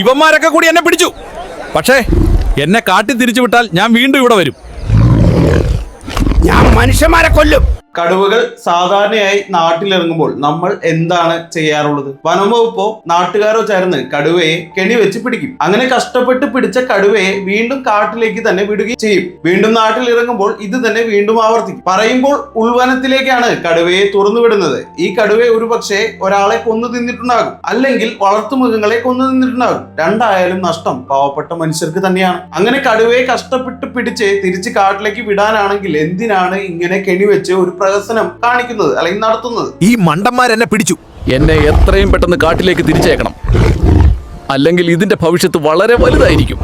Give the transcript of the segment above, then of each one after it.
ഇവന്മാരൊക്കെ കൂടി എന്നെ പിടിച്ചു. പക്ഷേ എന്നെ കാട്ടി തിരിച്ചു വിട്ടാൽ ഞാൻ വീണ്ടും ഇവിടെ വരും. ഞാൻ മനുഷ്യന്മാരെ കൊല്ലും. കടുവകൾ സാധാരണയായി നാട്ടിലിറങ്ങുമ്പോൾ നമ്മൾ എന്താണ് ചെയ്യാറുള്ളത്? വനംവകുപ്പോ നാട്ടുകാരോ ചേർന്ന് കടുവയെ കെണി വെച്ച് പിടിക്കും. അങ്ങനെ കഷ്ടപ്പെട്ട് പിടിച്ച കടുവയെ വീണ്ടും കാട്ടിലേക്ക് തന്നെ വിടുകയും ചെയ്യും. വീണ്ടും നാട്ടിൽ ഇറങ്ങുമ്പോൾ ഇത് തന്നെ വീണ്ടും ആവർത്തിക്കും. പറയുമ്പോൾ ഉൾവനത്തിലേക്കാണ് കടുവയെ തുറന്നു വിടുന്നത്. ഈ കടുവയെ ഒരു പക്ഷേ ഒരാളെ കൊന്നു തിന്നിട്ടുണ്ടാകും. അല്ലെങ്കിൽ വളർത്തു മൃഗങ്ങളെ കൊന്നു തിന്നിട്ടുണ്ടാകും. രണ്ടായാലും നഷ്ടം പാവപ്പെട്ട മനുഷ്യർക്ക് തന്നെയാണ്. അങ്ങനെ കടുവയെ കഷ്ടപ്പെട്ട് പിടിച്ച് തിരിച്ച് കാട്ടിലേക്ക് വിടാനാണെങ്കിൽ എന്തിനാണ് ഇങ്ങനെ കെണി വെച്ച് ഒരു പ്രഹസനം കാണിക്കുന്നത് അല്ലെങ്കിൽ നടത്തുന്നത്. ഈ മണ്ടന്മാരെന്നെ പിടിച്ചു. എന്നെ എത്രയും പെട്ടെന്ന് കാട്ടിലേക്ക് തിരിച്ചേക്കണം അല്ലെങ്കിൽ ഇതിന്റെ ഭവിഷ്യത്ത് വളരെ വലുതായിരിക്കും.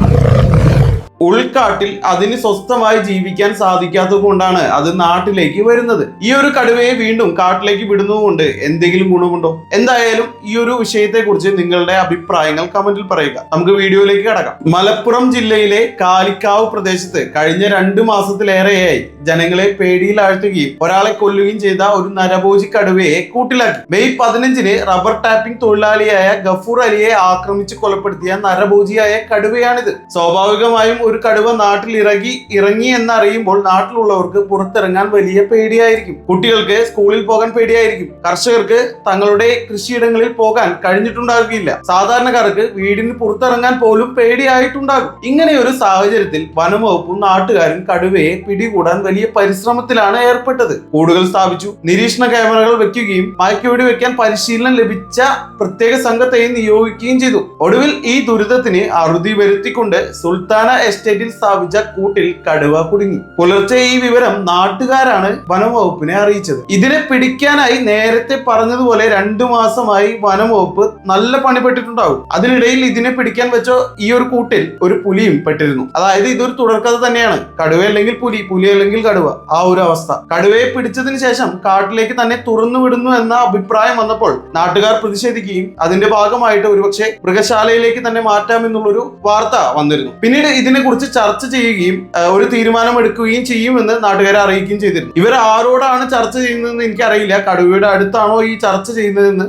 ഉൾക്കാട്ടിൽ അതിന് സ്വസ്ഥമായി ജീവിക്കാൻ സാധിക്കാത്തത് കൊണ്ടാണ് അത് നാട്ടിലേക്ക് വരുന്നത്. ഈ ഒരു കടുവയെ വീണ്ടും കാട്ടിലേക്ക് വിടുന്നതുകൊണ്ട് എന്തെങ്കിലും ഗുണമുണ്ടോ? എന്തായാലും ഈ ഒരു വിഷയത്തെ കുറിച്ച് നിങ്ങളുടെ അഭിപ്രായങ്ങൾ കമന്റിൽ പറയുക. നമുക്ക് വീഡിയോയിലേക്ക് കടക്കാം. മലപ്പുറം ജില്ലയിലെ കാലിക്കാവ് പ്രദേശത്ത് കഴിഞ്ഞ രണ്ട് മാസത്തിലേറെയായി ജനങ്ങളെ പേടിയിലാഴ്ത്തുകയും ഒരാളെ കൊല്ലുകയും ചെയ്ത ഒരു നരഭോജി കടുവയെ കൂട്ടിലാക്കി. മെയ് പതിനഞ്ചിന് റബ്ബർ ടാപ്പിംഗ് തൊഴിലാളിയായ ഗഫൂർ അലിയെ ആക്രമിച്ച് കൊലപ്പെടുത്തിയ നരഭോജിയായ കടുവയാണിത്. സ്വാഭാവികമായും ഒരു കടുവ നാട്ടിൽ ഇറങ്ങി ഇറങ്ങി എന്നറിയുമ്പോൾ നാട്ടിലുള്ളവർക്ക് പുറത്തിറങ്ങാൻ വലിയ പേടിയായിരിക്കും. കുട്ടികൾക്ക് സ്കൂളിൽ പോകാൻ പേടിയായിരിക്കും. കർഷകർക്ക് തങ്ങളുടെ കൃഷിയിടങ്ങളിൽ പോകാൻ കഴിഞ്ഞിട്ടുണ്ടാകുകയില്ല സാധാരണക്കാർക്ക് വീടിന് പുറത്തിറങ്ങാൻ പോലും പേടിയായിട്ടുണ്ടാകും. ഇങ്ങനെ ഒരു സാഹചര്യത്തിൽ വനംവകുപ്പും നാട്ടുകാരും കടുവയെ പിടികൂടാൻ വലിയ പരിശ്രമത്തിലാണ് ഏർപ്പെട്ടത്. കൂടുകൾ സ്ഥാപിച്ചു നിരീക്ഷണ ക്യാമറകൾ വെക്കുകയും മയക്കുവെടി വെക്കാൻ പരിശീലനം ലഭിച്ച പ്രത്യേക സംഘത്തെയും നിയോഗിക്കുകയും ചെയ്തു. ഒടുവിൽ ഈ ദുരിതത്തിന് അറുതി വരുത്തിക്കൊണ്ട് സുൽത്താന എസ്റ്റേറ്റിൽ സ്ഥാപിച്ച കൂട്ടിൽ കടുവ കുടുങ്ങി. പുലർച്ചെ ഈ വിവരം നാട്ടുകാരാണ് വനംവകുപ്പിനെ അറിയിച്ചത്. ഇതിനെ പിടിക്കാനായി നേരത്തെ പറഞ്ഞതുപോലെ രണ്ടു മാസമായി വനംവകുപ്പ് നല്ല പണിപ്പെട്ടിട്ടുണ്ടാവും അതിനിടയിൽ ഇതിനെ പിടിക്കാൻ വെച്ച ഈ ഒരു കൂട്ടിൽ ഒരു പുലിയും പെട്ടിരുന്നു. അതായത് ഇതൊരു തുടർക്കഥ തന്നെയാണ്. കടുവ അല്ലെങ്കിൽ പുലി പുലി അല്ലെങ്കിൽ കടുവ. ആ ഒരു അവസ്ഥ. കടുവയെ പിടിച്ചതിന് ശേഷം കാട്ടിലേക്ക് തന്നെ തുറന്നു വിടുന്നു എന്ന അഭിപ്രായം വന്നപ്പോൾ നാട്ടുകാർ പ്രതിഷേധിക്കുകയും അതിന്റെ ഭാഗമായിട്ട് ഒരുപക്ഷെ മൃഗശാലയിലേക്ക് തന്നെ മാറ്റാമെന്നുള്ളൊരു വാർത്ത വന്നിരുന്നു. പിന്നീട് ഇതിനെ കുറിച്ച് ചർച്ച ചെയ്യുകയും ഒരു തീരുമാനം എടുക്കുകയും ചെയ്യുമെന്ന് നാട്ടുകാരെ അറിയിക്കുകയും ചെയ്തിരുന്നു. ഇവർ ആരോടാണ് ചർച്ച ചെയ്യുന്നതെന്ന് എനിക്കറിയില്ല. കടുവയുടെ അടുത്താണോ ഈ ചർച്ച ചെയ്യുന്നതെന്ന്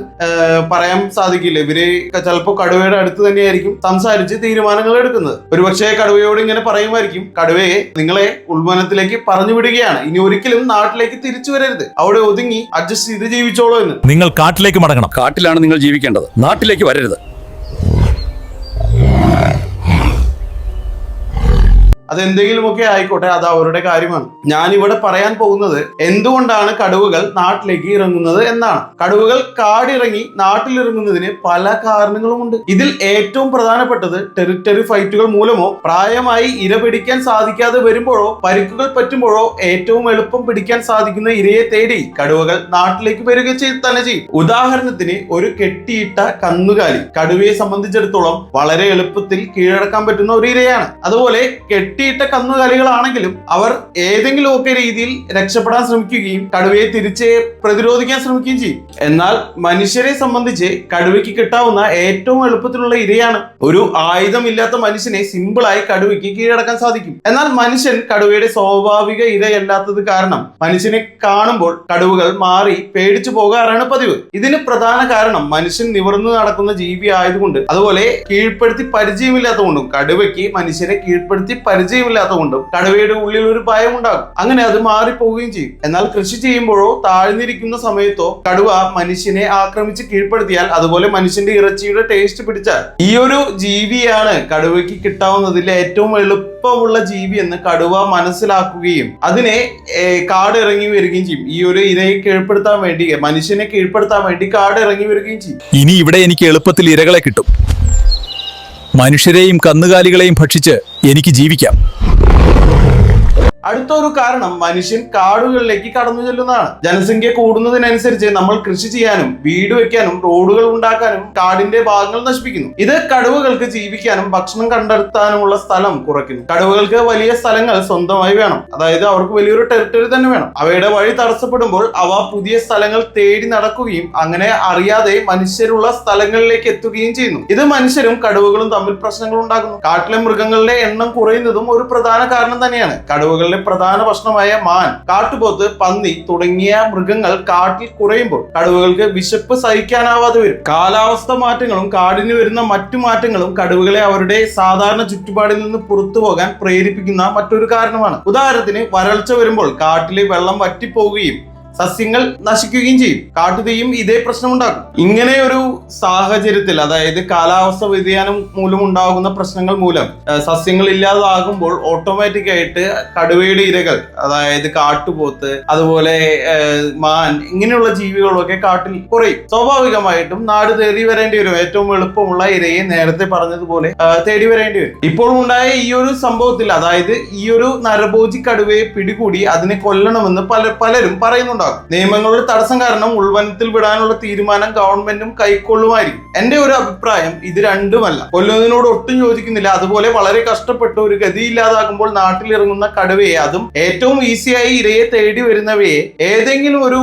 പറയാൻ സാധിക്കില്ല. ഇവർ ചിലപ്പോൾ കടുവയുടെ അടുത്ത് തന്നെയായിരിക്കും സംസാരിച്ച് തീരുമാനങ്ങൾ എടുക്കുന്നത്. ഒരുപക്ഷെ കടുവയോട് ഇങ്ങനെ പറയുമായിരിക്കും കടുവയെ നിങ്ങളെ ഉൾവനത്തിലേക്ക് പറഞ്ഞു വിടുകയാണ്. ഇനി ഒരിക്കലും നാട്ടിലേക്ക് തിരിച്ചു വരരുത്. അവിടെ ഒതുങ്ങി അഡ്ജസ്റ്റ് ചെയ്ത് ജീവിച്ചോളൂ എന്ന്. നിങ്ങൾ കാട്ടിലേക്ക് മടങ്ങണം. കാട്ടിലാണ് നിങ്ങൾ ജീവിക്കേണ്ടത്. നാട്ടിലേക്ക് വരരുത്. അതെന്തെങ്കിലുമൊക്കെ ആയിക്കോട്ടെ അത് അവരുടെ കാര്യമാണ്. ഞാനിവിടെ പറയാൻ പോകുന്നത് എന്തുകൊണ്ടാണ് കടുവകൾ നാട്ടിലേക്ക് ഇറങ്ങുന്നത് എന്നാണ്. കടുവകൾ കാടിറങ്ങി നാട്ടിലിറങ്ങുന്നതിന് പല കാരണങ്ങളുമുണ്ട്. ഇതിൽ ഏറ്റവും പ്രധാനപ്പെട്ടത് ടെറിട്ടറി ഫൈറ്റുകൾ മൂലമോ പ്രായമായി ഇര പിടിക്കാൻ സാധിക്കാതെ വരുമ്പോഴോ പരിക്കുകൾ പറ്റുമ്പോഴോ ഏറ്റവും എളുപ്പം പിടിക്കാൻ സാധിക്കുന്ന ഇരയെ തേടി കടുവകൾ നാട്ടിലേക്ക് വരിക തന്നെ ചെയ്യും. ഉദാഹരണത്തിന് ഒരു കെട്ടിയിട്ട കന്നുകാലി കടുവയെ സംബന്ധിച്ചിടത്തോളം വളരെ എളുപ്പത്തിൽ കീഴടക്കാൻ പറ്റുന്ന ഒരു ഇരയാണ്. അതുപോലെ കെട്ടിയിട്ട കന്നുകാലികളാണെങ്കിലും അവർ ഏതെങ്കിലും ഒക്കെ രീതിയിൽ രക്ഷപ്പെടാൻ ശ്രമിക്കുകയും കടുവയെ തിരിച്ച് പ്രതിരോധിക്കാൻ ശ്രമിക്കുകയും ചെയ്യും. എന്നാൽ മനുഷ്യരെ സംബന്ധിച്ച് കടുവയ്ക്ക് കിട്ടാവുന്ന ഏറ്റവും എളുപ്പത്തിലുള്ള ഇരയാണ് ഒരു ആയുധമില്ലാത്ത മനുഷ്യനെ സിമ്പിളായി കടുവയ്ക്ക് കീഴടക്കാൻ സാധിക്കും. എന്നാൽ മനുഷ്യൻ കടുവയുടെ സ്വാഭാവിക ഇരയല്ലാത്തത് കാരണം മനുഷ്യനെ കാണുമ്പോൾ കടുവകൾ മാറി പേടിച്ചു പോകാറാണ് പതിവ്. ഇതിന് പ്രധാന കാരണം മനുഷ്യൻ നിവർന്നു നടക്കുന്ന ജീവി ആയതുകൊണ്ട്. അതുപോലെ കീഴ്പ്പെടുത്തി പരിചയമില്ലാത്തതുകൊണ്ടും കടുവയ്ക്ക് മനുഷ്യനെ കീഴ്പ്പെടുത്തി പരിചയമില്ലാത്തതുകൊണ്ടും കടുവയുടെ ഉള്ളിൽ ഒരു ഭയം ഉണ്ടാകും. അങ്ങനെ അത് മാറിപ്പോവുകയും ചെയ്യും. എന്നാൽ കൃഷി ചെയ്യുമ്പോഴോ താഴ്ന്നിരിക്കുന്ന സമയത്തോ കടുവ മനുഷ്യനെ ആക്രമിച്ച് കീഴ്പ്പെടുത്തിയാൽ അതുപോലെ മനുഷ്യന്റെ ഇറച്ചിയുടെ ടേസ്റ്റ് പിടിച്ചാൽ. ഈ ഒരു ജീവിയാണ് കടുവയ്ക്ക് കിട്ടാവുന്നതിൽ ഏറ്റവും എളുപ്പമുള്ള ജീവി എന്ന് കടുവ മനസ്സിലാക്കുകയും അതിനെ കാട് ഇറങ്ങി വരികയും ചെയ്യും. ഈ ഒരു ഇരയെ കീഴ്പ്പെടുത്താൻ വേണ്ടി മനുഷ്യനെ കീഴ്പ്പെടുത്താൻ വേണ്ടി കാട് ഇറങ്ങി വരികയും ചെയ്യും. ഇനി ഇവിടെ എനിക്ക് എളുപ്പത്തിൽ ഇരകളെ കിട്ടും. മനുഷ്യരെയും കന്നുകാലികളെയും ഭക്ഷിച്ച് എനിക്ക് ജീവിക്കാം. അടുത്തൊരു കാരണം മനുഷ്യൻ കാടുകളിലേക്ക് കടന്നു ചെല്ലുന്നതാണ്. ജനസംഖ്യ കൂടുന്നതിനനുസരിച്ച് നമ്മൾ കൃഷി ചെയ്യാനും വീട് വെക്കാനും റോഡുകൾ ഉണ്ടാക്കാനും കാടിന്റെ ഭാഗങ്ങൾ നശിപ്പിക്കുന്നു. ഇത് കടുവകൾക്ക് ജീവിക്കാനും ഭക്ഷണം കണ്ടെത്താനുമുള്ള സ്ഥലം കുറയ്ക്കുന്നു. കടുവകൾക്ക് വലിയ സ്ഥലങ്ങൾ സ്വന്തമായി വേണം. അതായത് അവർക്ക് വലിയൊരു ടെറിട്ടറി തന്നെ വേണം. അവയുടെ വഴി തടസ്സപ്പെടുമ്പോൾ അവ പുതിയ സ്ഥലങ്ങൾ തേടി നടക്കുകയും അങ്ങനെ അറിയാതെ മനുഷ്യരുള്ള സ്ഥലങ്ങളിലേക്ക് എത്തുകയും ചെയ്യുന്നു. ഇത് മനുഷ്യരും കടുവകളും തമ്മിൽ പ്രശ്നങ്ങൾ ഉണ്ടാക്കുന്നു. കാട്ടിലെ മൃഗങ്ങളുടെ എണ്ണം കുറയുന്നതും ഒരു പ്രധാന കാരണം തന്നെയാണ്. കടുവകളുടെ മൃഗങ്ങളിലെ പ്രധാന ഭക്ഷണമായ മാൻ കാട്ടുപോത്ത് പന്നി തുടങ്ങിയ മൃഗങ്ങൾ കാട്ടിൽ കുറയുമ്പോൾ കടുവകൾക്ക് വിശപ്പ് സഹിക്കാനാവാതെ വരും. കാലാവസ്ഥ മാറ്റങ്ങളും കാടിന് വരുന്ന മറ്റു മാറ്റങ്ങളും കടുവകളെ അവരുടെ സാധാരണ ചുറ്റുപാടിൽ നിന്ന് പുറത്തു പോകാൻ പ്രേരിപ്പിക്കുന്ന മറ്റൊരു കാരണമാണ്. ഉദാഹരണത്തിന് വരൾച്ച വരുമ്പോൾ കാട്ടിലെ വെള്ളം വറ്റിപ്പോവുകയും സസ്യങ്ങൾ നശിക്കുകയും ചെയ്യും. കാട്ടുതീയും ഇതേ ഉണ്ടാകും ഇങ്ങനെ ഒരു സാഹചര്യത്തിൽ അതായത് കാലാവസ്ഥ വ്യതിയാനം മൂലം ഉണ്ടാകുന്ന പ്രശ്നങ്ങൾ മൂലം സസ്യങ്ങൾ ഇല്ലാതാകുമ്പോൾ ഓട്ടോമാറ്റിക് ആയിട്ട് കടുവയുടെ ഇരകൾ അതായത് കാട്ടുപോത്ത് അതുപോലെ മാൻ ഇങ്ങനെയുള്ള ജീവികളൊക്കെ കാട്ടിൽ കുറയും. സ്വാഭാവികമായിട്ടും നാട് തേടി വരേണ്ടി വരും. ഏറ്റവും എളുപ്പമുള്ള ഇരയെ നേരത്തെ പറഞ്ഞതുപോലെ തേടി വരേണ്ടി വരും. ഇപ്പോൾ ഉണ്ടായ ഈ ഒരു സംഭവത്തിൽ അതായത് ഈ ഒരു നരഭോജി കടുവയെ പിടികൂടി അതിനെ കൊല്ലണമെന്ന് പല പലരും പറയുന്നുണ്ടാകും നിയമങ്ങളുടെ തടസ്സം കാരണം ഉൾവനത്തിൽ വിടാനുള്ള തീരുമാനം ഗവൺമെന്റും കൈക്കൊള്ളുമായിരിക്കും. എന്റെ ഒരു അഭിപ്രായം ഇത് രണ്ടുമല്ല. കൊല്ലുന്നതിനോട് ഒട്ടും യോജിക്കുന്നില്ല. അതുപോലെ വളരെ കഷ്ടപ്പെട്ട് ഒരു ഗതി ഗതിയില്ലാതാകുമ്പോൾ നാട്ടിലിറങ്ങുന്ന കടുവയെ അതും ഏറ്റവും ഈസിയായി ഇരയെ തേടി വരുന്നവയെ ഏതെങ്കിലും ഒരു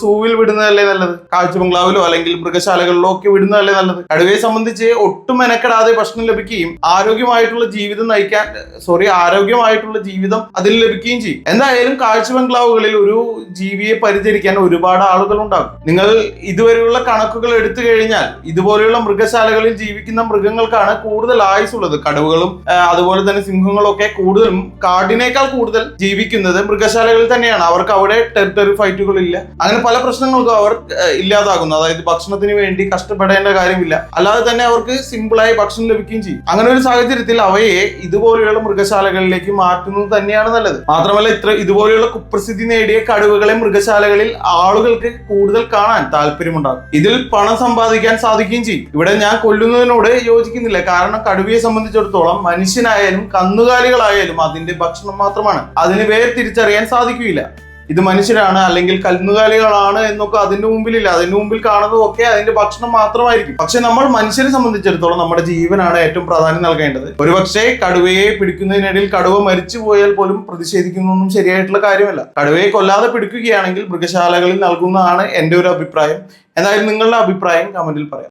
സൂവിൽ വിടുന്നതല്ലേ നല്ലത്? കാഴ്ച ബംഗ്ലാവിലോ അല്ലെങ്കിൽ മൃഗശാലകളിലോ ഒക്കെ വിടുന്നതല്ലേ നല്ലത്? കടുവയെ സംബന്ധിച്ച് ഒട്ടും മെനക്കെടാതെ ഭക്ഷണം ലഭിക്കുകയും ആരോഗ്യമായിട്ടുള്ള ജീവിതം നയിക്കാൻ സോറി ആരോഗ്യമായിട്ടുള്ള ജീവിതം അതിൽ ലഭിക്കുകയും ചെയ്യും. എന്തായാലും കാഴ്ച ബംഗ്ലാവുകളിൽ ഒരു ജീവിയെ പരിചരിക്കാൻ ഒരുപാട് ആളുകൾ ഉണ്ടാകും നിങ്ങൾ ഇതുവരെയുള്ള കണക്കുകൾ എടുത്തു കഴിഞ്ഞാൽ ഇതുപോലെയുള്ള മൃഗശാലകളിൽ ജീവിക്കുന്ന മൃഗങ്ങൾക്കാണ് കൂടുതൽ ആയുസുള്ളത് കടുവകളും അതുപോലെ തന്നെ സിംഹങ്ങളും ഒക്കെ കൂടുതലും കാടിനേക്കാൾ കൂടുതൽ ജീവിക്കുന്നത് മൃഗശാലകളിൽ തന്നെയാണ്. അവർക്ക് അവിടെ ടെറിട്ടറി ഫൈറ്റുകൾ ഇല്ല അങ്ങനെ പല പ്രശ്നങ്ങൾക്കും അവർ ഇല്ലാതാകുന്നു. അതായത് ഭക്ഷണത്തിന് വേണ്ടി കഷ്ടപ്പെടേണ്ട കാര്യമില്ല. അല്ലാതെ തന്നെ അവർക്ക് സിമ്പിളായി ഭക്ഷണം ലഭിക്കുകയും ചെയ്യും. അങ്ങനെ ഒരു സാഹചര്യത്തിൽ അവയെ ഇതുപോലെയുള്ള മൃഗശാലകളിലേക്ക് മാറ്റുന്നത് തന്നെയാണ് നല്ലത്. മാത്രമല്ല ഇത്ര ഇതുപോലെയുള്ള കുപ്രസിദ്ധി നേടിയ കടുവകളെ മൃഗശാലകളിൽ ആളുകൾക്ക് കൂടുതൽ കാണാൻ താല്പര്യമുണ്ടാകും. ഇതിൽ പണം സമ്പാദിക്കാൻ സാധിക്കുകയും ചെയ്യും. ഇവിടെ ഞാൻ കൊല്ലുന്നതിനോട് യോജിക്കുന്നില്ല. കാരണം കടുവയെ സംബന്ധിച്ചിടത്തോളം മനുഷ്യനായാലും കന്നുകാലികളായാലും അതിന്റെ ഭക്ഷണം മാത്രമാണ്. അതിന് വേർ തിരിച്ചറിയാൻ സാധിക്കുകയില്ല. ഇത് മനുഷ്യരാണ് അല്ലെങ്കിൽ കന്നുകാലികളാണ് എന്നൊക്കെ അതിന്റെ മുമ്പിലില്ല. അതിന്റെ മുമ്പിൽ കാണുന്നതൊക്കെ അതിന്റെ ഭക്ഷണം മാത്രമായിരിക്കും. പക്ഷെ നമ്മൾ മനുഷ്യരെ സംബന്ധിച്ചിടത്തോളം നമ്മുടെ ജീവനാണ് ഏറ്റവും പ്രാധാന്യം നൽകേണ്ടത്. ഒരുപക്ഷെ കടുവയെ പിടിക്കുന്നതിനിടയിൽ കടുവ മരിച്ചു പോയാൽ പോലും പ്രതിഷേധിക്കുന്നൊന്നും ശരിയായിട്ടുള്ള കാര്യമല്ല. കടുവയെ കൊല്ലാതെ പിടിക്കുകയാണെങ്കിൽ മൃഗശാലകളിൽ നൽകുന്നതാണ് എന്റെ ഒരു അഭിപ്രായം. എന്തായാലും നിങ്ങളുടെ അഭിപ്രായം കമന്റിൽ പറയാം.